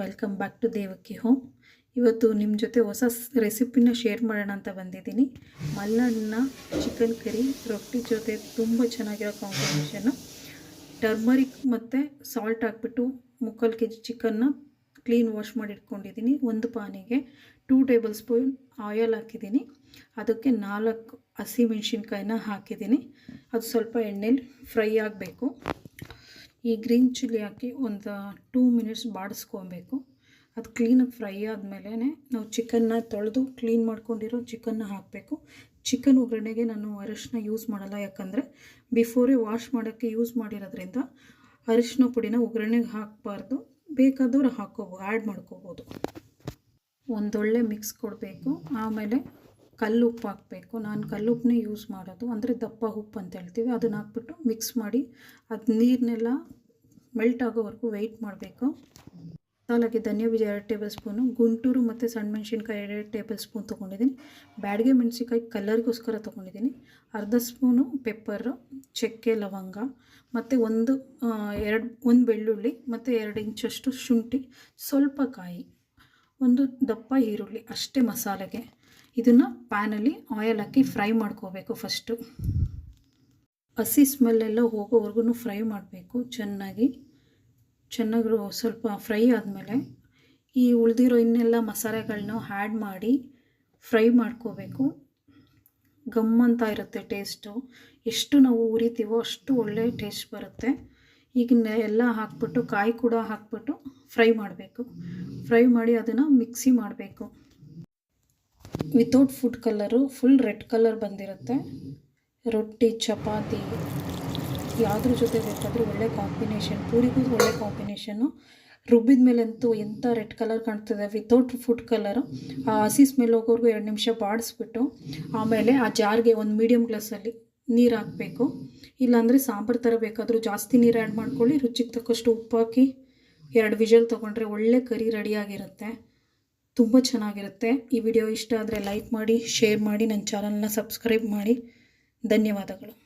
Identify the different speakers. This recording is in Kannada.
Speaker 1: Welcome back to Devakki home ಇವತ್ತು ನಿಮ್ಮ ಜೊತೆ ಹೊಸ ರೆಸಿಪಿನ ಶೇರ್ ಮಾಡೋಣ ಅಂತ ಬಂದಿದ್ದೀನಿ. ಮಲ್ಲಣ್ಣ ಚಿಕನ್ ಕರಿ ರೊಟ್ಟಿ ಜೊತೆ ತುಂಬ ಚೆನ್ನಾಗಿರೋ ಕಾಂಬಿನೇಷನ್ನು ಟರ್ಮರಿಕ್ ಮತ್ತು ಸಾಲ್ಟ್ ಹಾಕ್ಬಿಟ್ಟು ಮುಕ್ಕಾಲು ಕೆ ಜಿ ಚಿಕನ್ನ ಕ್ಲೀನ್ ವಾಶ್ ಮಾಡಿ ಇಟ್ಕೊಂಡಿದ್ದೀನಿ. ಒಂದು ಪಾನಿಗೆ ಟೂ ಟೇಬಲ್ ಸ್ಪೂನ್ ಆಯಲ್ ಹಾಕಿದ್ದೀನಿ. ಅದಕ್ಕೆ ನಾಲ್ಕು ಹಸಿಮೆಣ್ಸಿನ್ಕಾಯಿನ ಹಾಕಿದ್ದೀನಿ. ಅದು ಸ್ವಲ್ಪ ಎಣ್ಣೆಲಿ ಫ್ರೈ ಆಗಬೇಕು. ಈ ಗ್ರೀನ್ ಚಿಲ್ಲಿ ಹಾಕಿ ಒಂದು ಟೂ ಮಿನಿಟ್ಸ್ ಬಾಡಿಸ್ಕೊಬೇಕು. ಅದು ಕ್ಲೀನಾಗಿ ಫ್ರೈ ಆದಮೇಲೆ ನಾವು ಚಿಕನ್ನ ತೊಳೆದು ಕ್ಲೀನ್ ಮಾಡ್ಕೊಂಡಿರೋ ಚಿಕನ್ನ ಹಾಕಬೇಕು. ಚಿಕನ್ ಒಗ್ಗರಣೆಗೆ ನಾನು ಅರಿಶಿನ ಯೂಸ್ ಮಾಡಲ್ಲ, ಯಾಕಂದರೆ ಬಿಫೋರೇ ವಾಶ್ ಮಾಡೋಕ್ಕೆ ಯೂಸ್ ಮಾಡಿರೋದ್ರಿಂದ ಅರಿಶಿನ ಪುಡಿನ ಒಗ್ಗರಣೆಗೆ ಹಾಕಬಾರ್ದು. ಬೇಕಾದವ್ರು ಹಾಕೋಬೋದು ಆ್ಯಡ್ ಮಾಡ್ಕೋಬೋದು. ಒಂದೊಳ್ಳೆ ಮಿಕ್ಸ್ ಕೊಡಬೇಕು. ಆಮೇಲೆ ಕಲ್ಲು ಉಪ್ಪು ಹಾಕಬೇಕು ನಾನು ಕಲ್ಲುಪ್ಪನ್ನೇ ಯೂಸ್ ಮಾಡೋದು. ಅಂದರೆ ದಪ್ಪ ಉಪ್ಪು ಅಂತ ಹೇಳ್ತೀವಿ. ಅದನ್ನ ಹಾಕ್ಬಿಟ್ಟು ಮಿಕ್ಸ್ ಮಾಡಿ ಅದು ನೀರನ್ನೆಲ್ಲ ಮೆಲ್ಟ್ ಆಗೋವರೆಗೂ ವೆಯ್ಟ್ ಮಾಡಬೇಕು. ಮಸಾಲಾಗೆ ಧನಿಯಾ ಬೀಜ ಎರಡು ಟೇಬಲ್ ಸ್ಪೂನು ಗುಂಟೂರು ಮತ್ತು ಸಣ್ಣ ಮೆಣಸಿನ್ಕಾಯಿ ಎರಡು ಟೇಬಲ್ ಸ್ಪೂನ್ ತೊಗೊಂಡಿದ್ದೀನಿ. ಬ್ಯಾಡಿಗೆ ಮೆಣಸಿನ್ಕಾಯಿ ಕಲರ್ಗೋಸ್ಕರ ತೊಗೊಂಡಿದ್ದೀನಿ. ಅರ್ಧ ಸ್ಪೂನು ಪೆಪ್ಪರು ಚಕ್ಕೆ, ಲವಂಗ ಮತ್ತು ಒಂದು ಎರಡು, ಒಂದು ಬೆಳ್ಳುಳ್ಳಿ ಮತ್ತು ಎರಡು ಇಂಚಷ್ಟು ಶುಂಠಿ, ಸ್ವಲ್ಪ ಕಾಯಿ, ಒಂದು ದಪ್ಪ ಈರುಳ್ಳಿ ಅಷ್ಟೇ ಮಸಾಲೆಗೆ. ಇದನ್ನು ಪ್ಯಾನಲ್ಲಿ ಆಯಲ್ ಹಾಕಿ ಫ್ರೈ ಮಾಡ್ಕೋಬೇಕು ಫಸ್ಟು ಹಸಿ ಸ್ಮೆಲ್ಲೆಲ್ಲ ಹೋಗೋವರೆಗೂ ಫ್ರೈ ಮಾಡಬೇಕು ಚೆನ್ನಾಗಿ. ಚೆನ್ನಾಗಿ ಸ್ವಲ್ಪ ಫ್ರೈ ಆದಮೇಲೆ ಈ ಉಳಿದಿರೋ ಇನ್ನೆಲ್ಲ ಮಸಾಲೆಗಳನ್ನ ಆ್ಯಡ್ ಮಾಡಿ ಫ್ರೈ ಮಾಡ್ಕೋಬೇಕು. ಗಮ್ಮಂತ ಇರುತ್ತೆ ಟೇಸ್ಟು ಎಷ್ಟು ನಾವು ಉರಿತೀವೋ ಅಷ್ಟು ಒಳ್ಳೆ ಟೇಸ್ಟ್ ಬರುತ್ತೆ. ಈಗ ಎಲ್ಲ ಹಾಕ್ಬಿಟ್ಟು, ಕಾಯಿ ಕೂಡ ಹಾಕ್ಬಿಟ್ಟು ಫ್ರೈ ಮಾಡಬೇಕು. ಫ್ರೈ ಮಾಡಿ ಅದನ್ನು ಮಿಕ್ಸಿ ಮಾಡಬೇಕು. Without food colour full red colour ಬಂದಿರುತ್ತೆ. ರೊಟ್ಟಿ, ಚಪಾತಿ, ಯಾವುದ್ರ ಜೊತೆ ಬೇಕಾದರೂ ಒಳ್ಳೆ ಕಾಂಬಿನೇಷನ್ ಪೂರಿಗೂ ಒಳ್ಳೆ ಕಾಂಬಿನೇಷನ್ನು ರುಬ್ಬಿದ ಮೇಲಂತೂ ಎಂಥ ರೆಡ್ ಕಲರ್ ಕಾಣ್ತದೆ ವಿತೌಟ್ ಫುಡ್ ಕಲರು ಆ ಹಸಿ ಸ್ಮೆಲ್ ಹೋಗೋರ್ಗು ಎರಡು ನಿಮಿಷ ಬಾಡಿಸ್ಬಿಟ್ಟು, ಆಮೇಲೆ ಆ ಜಾರ್ಗೆ ಒಂದು ಮೀಡಿಯಮ್ ಗ್ಲಾಸಲ್ಲಿ ನೀರು ಹಾಕಬೇಕು. ಇಲ್ಲಾಂದರೆ ಸಾಂಬಾರು ಥರ ಬೇಕಾದರೂ ಜಾಸ್ತಿ ನೀರು ಆ್ಯಡ್ ಮಾಡ್ಕೊಳ್ಳಿ, ರುಚಿಗೆ ತಕ್ಕಷ್ಟು ಉಪ್ಪು ಹಾಕಿ ಎರಡು ವಿಜಲ್ ತೊಗೊಂಡ್ರೆ ಒಳ್ಳೆ ಕರಿ ರೆಡಿಯಾಗಿರುತ್ತೆ ತುಂಬ ಚೆನ್ನಾಗಿರುತ್ತೆ. ಈ ವಿಡಿಯೋ ಇಷ್ಟ ಆದರೆ ಲೈಕ್ ಮಾಡಿ, ಶೇರ್ ಮಾಡಿ, ನನ್ನ ಚಾನಲ್ನ ಸಬ್ಸ್ಕ್ರೈಬ್ ಮಾಡಿ. ಧನ್ಯವಾದಗಳು.